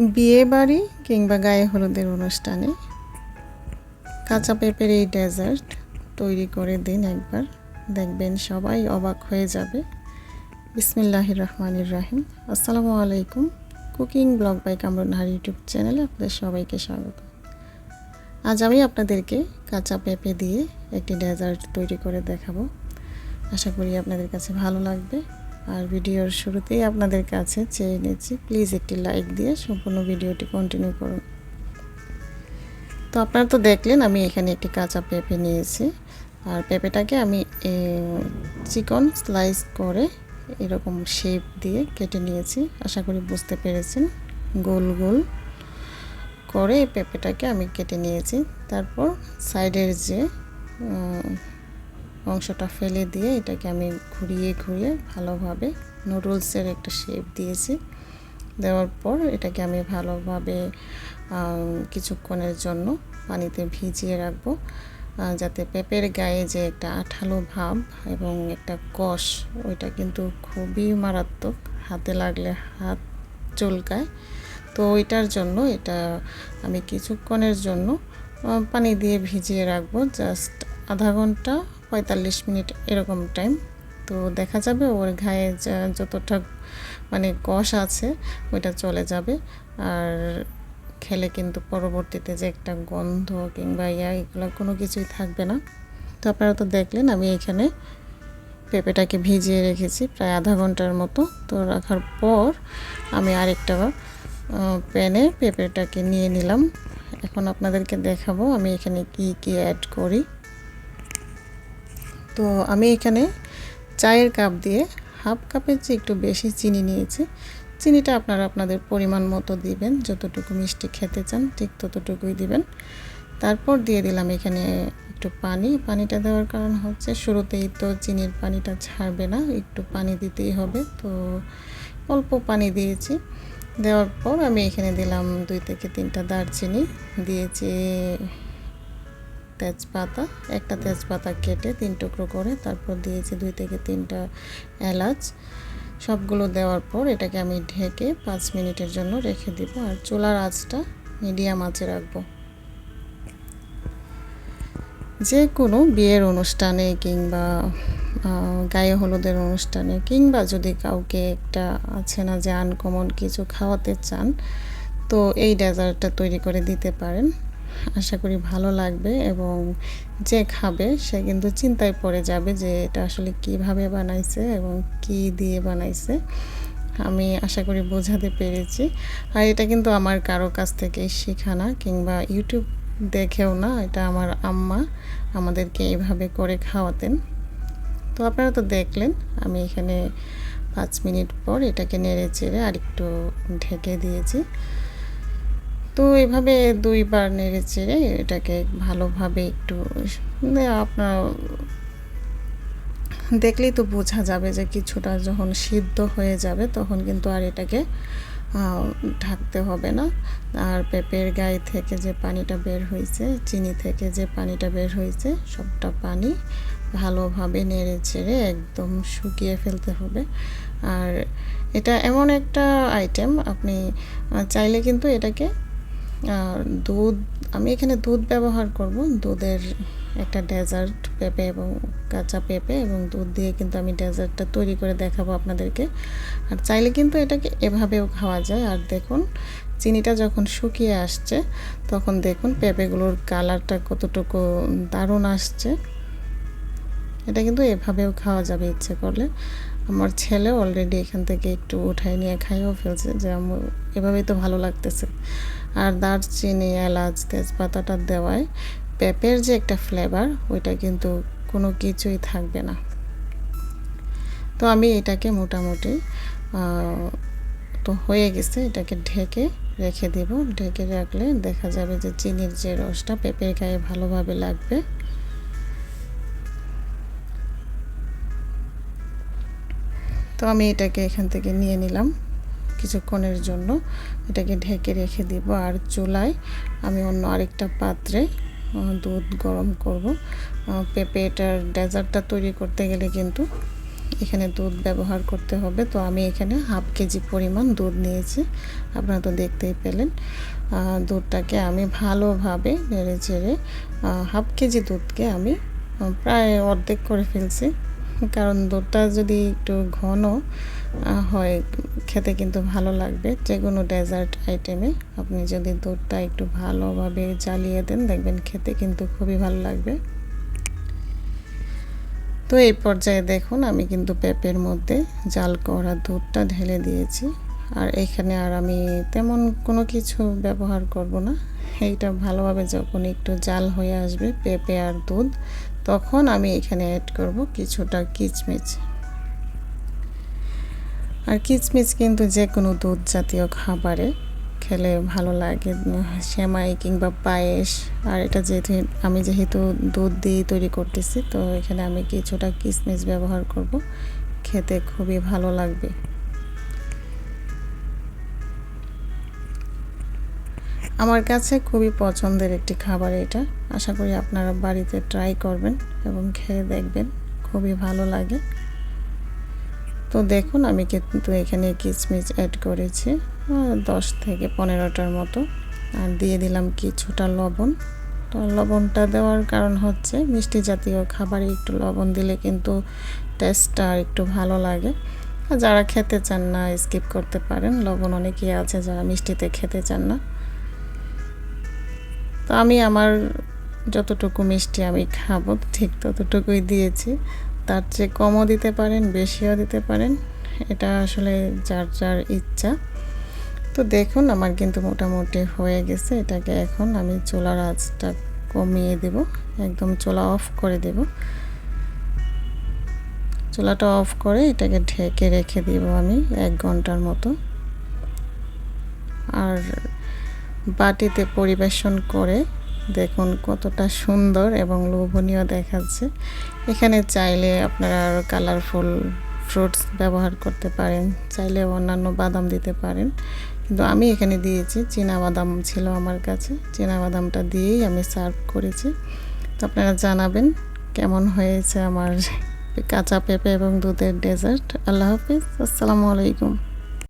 বিয়ে বাড়ি কিংবা গায়ে হলুদের অনুষ্ঠানে কাঁচা পেঁপের এই ডেজার্ট তৈরি করে দিন একবার। দেখবেন সবাই অবাক হয়ে যাবে। বিসমিল্লাহির রহমানির রাহিম। আসসালামু আলাইকুম। Cooking blog by Kamrun Har YouTube চ্যানেলে আপনাদের সবাইকে স্বাগত। আজ আমি আপনাদেরকে কাঁচা পেঁপে দিয়ে একটি ডেজার্ট তৈরি করে দেখাবো। আশা করি আপনাদের কাছে ভালো লাগবে। আর ভিডিওর শুরুতেই আপনাদের কাছে চেয়ে নিচ্ছি প্লিজ একটি লাইক দিয়ে সম্পূর্ণ ভিডিওটি কন্টিনিউ করুন। তো আপনারা তো দেখলেন আমি এখানে একটি কাঁচা পেঁপে নিয়েছি। আর পেঁপেটাকে আমি চিকন স্লাইস করে এরকম শেপ দিয়ে কেটে নিয়েছি। আশা করি বুঝতে পেরেছেন। গোল গোল করে পেঁপেটাকে আমি কেটে নিয়েছি। তারপর সাইডের যে অংশটা ফেলে দিয়ে এটাকে আমি ঘুরিয়ে ঘুরিয়ে ভালোভাবে নুডলসের একটা শেপ দিয়েছি। দেওয়ার পর এটাকে আমি ভালোভাবে কিছুক্ষণের জন্য পানিতে ভিজিয়ে রাখব যাতে পেঁপের গায়ে যে একটা আঠালো ভাব এবং একটা কষ, ওইটা কিন্তু খুবই মারাত্মক, হাতে লাগলে হাত চুলকায়। তো ওইটার জন্য এটা আমি কিছুক্ষণের জন্য পানি দিয়ে ভিজিয়ে রাখব, জাস্ট আধা ঘণ্টা পঁয়তাল্লিশ মিনিট এরকম টাইম তো দেখা যাবে ওর গায়ে যতটা মানে কষ আছে, ওইটা চলে যাবে। আর খেলে কিন্তু পরবর্তীতে যে একটা গন্ধ কিংবা ইয়া, এগুলো কোনো কিছুই থাকবে না। তো আপনারা তো দেখলেন, আমি এখানে পেঁপেটাকে ভিজিয়ে রেখেছি প্রায় আধা ঘণ্টার মতো। তো রাখার পর আমি আরেকটা প্যানে পেঁপেটাকে নিয়ে নিলাম। এখন আপনাদেরকে দেখাবো আমি এখানে কি কি অ্যাড করি। তো আমি এখানে চায়ের কাপ দিয়ে হাফ কাপের চেয়ে একটু বেশি চিনি নিয়েছি। চিনিটা আপনারা আপনাদের পরিমাণ মতো দিবেন, যতটুকু মিষ্টি খেতে চান ঠিক ততটুকুই দিবেন। তারপর দিয়ে দিলাম এখানে একটু পানি। পানিটা দেওয়ার কারণ হচ্ছে শুরুতেই তো চিনির পানিটা ছাড়বে না, একটু পানি দিতেই হবে। তো অল্প পানি দিয়েছি। দেওয়ার পর আমি এখানে দিলাম দুই থেকে তিনটা দারচিনি। দিয়েছি তেজপাতা, একটা তেজপাতা কেটে তিন টুকরো করে তারপর দিয়েছি দুই থেকে তিনটা এলাচ। সবগুলো দেওয়ার পর এটাকে আমি ঢেকে পাঁচ মিনিটের জন্য রেখে দিব আর চুলার আঁচটা মিডিয়াম আঁচে রাখব। যে কোনো বিয়ের অনুষ্ঠানে কিংবা গায়ে হলুদের অনুষ্ঠানে কিংবা যদি কাউকে একটা আছে না যে আনকমন কিছু খাওয়াতে চান, তো এই ডেজার্টটা তৈরি করে দিতে পারেন। আশা করি ভালো লাগবে এবং যে খাবে সে কিন্তু চিন্তায় পড়ে যাবে যে এটা আসলে কীভাবে বানাইছে এবং কি দিয়ে বানাইছে। আমি আশা করি বোঝাতে পেরেছি। আর এটা কিন্তু আমার কারও কাছ থেকে শেখা না কিংবা ইউটিউব দেখেও না, এটা আমার আম্মা আমাদেরকে এইভাবে করে খাওয়াতেন। তো আপনারা তো দেখলেন, আমি এখানে পাঁচ মিনিট পর এটাকে নেড়ে চেড়ে আরেকটু ঢেকে দিয়েছি। তো এভাবে দুইবার নেড়ে চেড়ে এটাকে ভালোভাবে একটু মানে আপনার দেখলেই তো বোঝা যাবে যে কিছুটা যখন সিদ্ধ হয়ে যাবে তখন কিন্তু আর এটাকে ঢাকতে হবে না। আর পেঁপের গায়ে থেকে যে পানিটা বের হয়েছে, চিনি থেকে যে পানিটা বের হয়েছে, সবটা পানি ভালোভাবে নেড়ে চেড়ে একদম শুকিয়ে ফেলতে হবে। আর এটা এমন একটা আইটেম আপনি চাইলে কিন্তু এটাকে দুধ, আমি এখানে দুধ ব্যবহার করব। দুধের একটা ডেজার্ট পেঁপে এবং কাঁচা পেঁপে এবং দুধ দিয়ে কিন্তু আমি ডেজার্টটা তৈরি করে দেখাবো আপনাদেরকে। আর চাইলে কিন্তু এটাকে এভাবেও খাওয়া যায়। আর দেখুন, চিনিটা যখন শুকিয়ে আসছে, তখন দেখুন পেঁপেগুলোর কালারটা কতটুকু দারুণ আসছে। এটা কিন্তু এভাবেও খাওয়া যাবে ইচ্ছে করলে। আমার ছেলে অলরেডি এখান থেকে একটু উঠাই নিয়ে খাইও ফেলছে, যে আমার এভাবেই তো ভালো লাগতেছে। আর দারচিনি, এলাচ, তেজপাতাটা দেওয়ায় পেঁপের যে একটা ফ্লেভার ওইটা কিন্তু কোনো কিছুই থাকবে না। তো আমি এটাকে মোটামুটি তো হয়ে গেছে, এটাকে ঢেকে রেখে দেব। ঢেকে রাখলে দেখা যাবে যে চিনির যে রসটা পেঁপের গায়ে ভালোভাবে লাগবে। তো আমি এটাকে এখান থেকে নিয়ে নিলাম কিছুক্ষণের জন্য। এটাকে ঢেকে রেখে দিব আর চুলায় আমি অন্য আরেকটা পাত্রে দুধ গরম করব। পেঁপে এটার ডেজার্টটা তৈরি করতে গেলে কিন্তু এখানে দুধ ব্যবহার করতে হবে। তো আমি এখানে হাফ কেজি পরিমাণ দুধ নিয়েছি, আপনারা তো দেখতেই পেলেন। দুধটাকে আমি ভালোভাবে নেড়ে চেড়ে হাফ কেজি দুধকে আমি প্রায় অর্ধেক করে ফেলছি। কারণ দুধটা যদি একটু ঘন হয়, খেতে কিন্তু ভালো লাগবে। যে কোনো ডেজার্ট আইটেমে আপনি যদি দুধটা একটু ভালোভাবে জ্বালিয়ে দেন, দেখবেন খেতে কিন্তু খুবই ভালো লাগবে। তো এই পর্যায়ে দেখুন, আমি কিন্তু পেঁপের মধ্যে জাল করা দুধটা ঢেলে দিয়েছি। আর এখানে আর আমি তেমন কোনো কিছু ব্যবহার করব না। এইটা ভালোভাবে যখন একটু জাল হয়ে আসবে, পেঁপে আর দুধ তখন আমি এখানে অ্যাড করব কিছুটা কিচমিচ। আর কিচমিচ কিন্তু যে কোনো দুধ জাতীয় খাবারে খেলে ভালো লাগে, সেমাই কিংবা পায়েস। আর এটা যেহেতু আমি যেহেতু দুধ দিয়ে তৈরি করতেছি, তো এখানে আমি কিছুটা কিশমিশ ব্যবহার করব। খেতে খুবই ভালো লাগবে। আমার কাছে খুবই পছন্দের একটি খাবার এটা। আশা করি আপনারা বাড়িতে ট্রাই করবেন এবং খেয়ে দেখবেন। খুবই ভালো লাগে। তো দেখুন, আমি কিন্তু এখানে কিচমিচ অ্যাড করেছি দশ থেকে পনেরোটার মতো। আর দিয়ে দিলাম কিছুটা লবণ। তো লবণটা দেওয়ার কারণ হচ্ছে, মিষ্টি জাতীয় খাবারে একটু লবণ দিলে কিন্তু টেস্টটা আর একটু ভালো লাগে। যারা খেতে চান না স্কিপ করতে পারেন। লবণ অনেকেই আছে যারা মিষ্টিতে খেতে চান না। তো আমি আমার যতটুকু মিষ্টি আমি খাব, ঠিক ততটুকুই দিয়েছি। তার চেয়ে কমও দিতে পারেন, বেশিও দিতে পারেন, এটা আসলে যার যার ইচ্ছা। তো দেখুন, আমার কিন্তু মোটামুটি হয়ে গেছে, এটাকে এখন আমি চুলার আঁচটা কমিয়ে দেব, একদম চোলা অফ করে দেব। চোলাটা অফ করে এটাকে ঢেকে রেখে দেব আমি এক ঘণ্টার মতো। আর বাটিতে পরিবেশন করে দেখুন কতটা সুন্দর এবং লোভনীয় দেখাচ্ছে। এখানে চাইলে আপনারা আরও কালারফুল ফ্রুটস ব্যবহার করতে পারেন, চাইলে অন্যান্য বাদাম দিতে পারেন। কিন্তু আমি এখানে দিয়েছি বাদাম ছিল আমার কাছে। বাদামটা দিয়েই আমি সার্ভ করেছি। তো আপনারা জানাবেন কেমন হয়েছে আমার কাঁচা পেঁপে এবং দুধের ডেজার্ট। আল্লাহ হাফিজ। আসসালামু আলাইকুম।